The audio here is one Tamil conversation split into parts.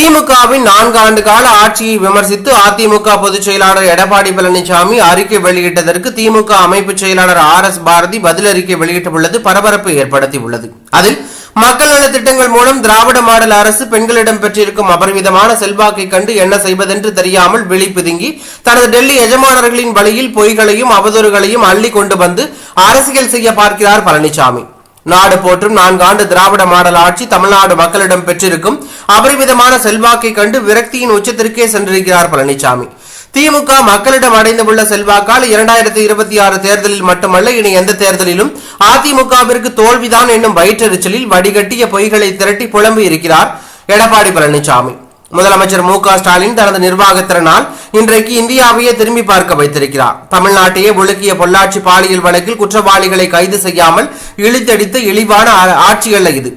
திமுகவின் நான்கு ஆண்டு கால ஆட்சியை விமர்சித்து அதிமுக பொதுச் செயலாளர் எடப்பாடி பழனிசாமி அறிக்கை வெளியிட்டதற்கு திமுக அமைப்பு செயலாளர் ஆர் எஸ் பாரதி பதிலறிக்கை வெளியிட்டுள்ளது பரபரப்பை ஏற்படுத்தியுள்ளது. அதில் மக்கள் நல திட்டங்கள் மூலம் திராவிட மாடல் அரசு பெண்களிடம் பெற்றிருக்கும் அபரிமிதமான செல்வாக்கை கண்டு என்ன செய்வதென்று தெரியாமல் விழி தனது டெல்லி எஜமானர்களின் வழியில் பொய்களையும் அவதூறுகளையும் அள்ளி கொண்டு வந்து அரசியல் செய்ய பார்க்கிறார் பழனிசாமி. நாடு போற்றும் நான்காண்டு திராவிட மாடல் ஆட்சி தமிழ்நாடு மக்களிடம் பெற்றிருக்கும் அபரிமிதமான செல்வாக்கை கண்டு விரக்தியின் உச்சத்திற்கே சென்றிருக்கிறார் பழனிசாமி திமுக மக்களிடம் அடைந்துள்ள செல்வாக்கால் இரண்டாயிரத்தி இருபத்தி ஆறு தேர்தலில் மட்டுமல்ல இனி எந்த தேர்தலிலும் அதிமுகவிற்கு தோல்விதான் என்னும் வயிற்றெரிச்சலில் வடிகட்டிய பொய்களை திரட்டி புலம்பி இருக்கிறார் எடப்பாடி பழனிசாமி முதலமைச்சர் மு ஸ்டாலின் தனது நிர்வாகத்திறனால் இன்றைக்கு இந்தியாவையே திரும்பி பார்க்க வைத்திருக்கிறார். தமிழ்நாட்டையே ஒழுக்கிய பொள்ளாச்சி பாலியல் வழக்கில் குற்றவாளிகளை கைது செய்யாமல் இழுத்தடித்த இழிவான ஆட்சி அல்ல இது.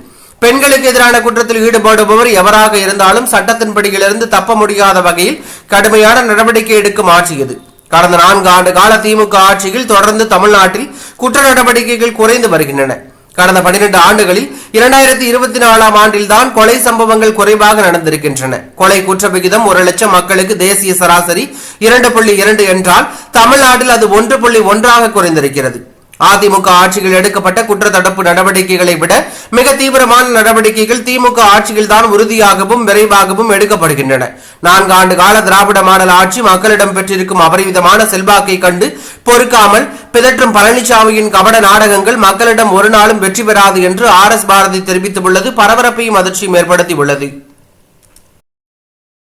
பெண்களுக்கு எதிரான குற்றத்தில் ஈடுபடுபவர் எவராக இருந்தாலும் சட்டத்தின்படியிலிருந்து தப்ப முடியாத வகையில் கடுமையான நடவடிக்கை எடுக்கும் ஆட்சி இது. கடந்த நான்கு ஆண்டு கால திமுக ஆட்சியில் தொடர்ந்து தமிழ்நாட்டில் குற்ற நடவடிக்கைகள் குறைந்து வருகின்றன. கடந்த 12 ஆண்டுகளில் இரண்டாயிரத்தி இருபத்தி நாலாம் ஆண்டில்தான் கொலை சம்பவங்கள் குறைவாக நடந்திருக்கின்றன. கொலை குற்ற விகிதம் ஒரு லட்சம் மக்களுக்கு தேசிய சராசரி இரண்டு புள்ளி இரண்டு என்றால் தமிழ்நாட்டில் அது ஒன்று புள்ளி ஒன்றாக குறைந்திருக்கிறது. அதிமுக ஆட்சியில் எடுக்கப்பட்ட குற்ற தடுப்பு நடவடிக்கைகளை விட மிக தீவிரமான நடவடிக்கைகள் திமுக ஆட்சியில் தான் உறுதியாகவும் விரைவாகவும் எடுக்கப்படுகின்றன. நான்கு ஆண்டு கால திராவிட மாடல் ஆட்சி மக்களிடம் பெற்றிருக்கும் அபரிவிதமான செல்வாக்கை கண்டு பொறுக்காமல் பிதற்றும் பழனிசாமியின் கபட நாடகங்கள் மக்களிடம் ஒரு நாளும் வெற்றி பெறாது என்று ஆர் எஸ் பாரதி தெரிவித்துள்ளது. பரபரப்பையும் அதிர்ச்சியும் ஏற்படுத்தியுள்ளது.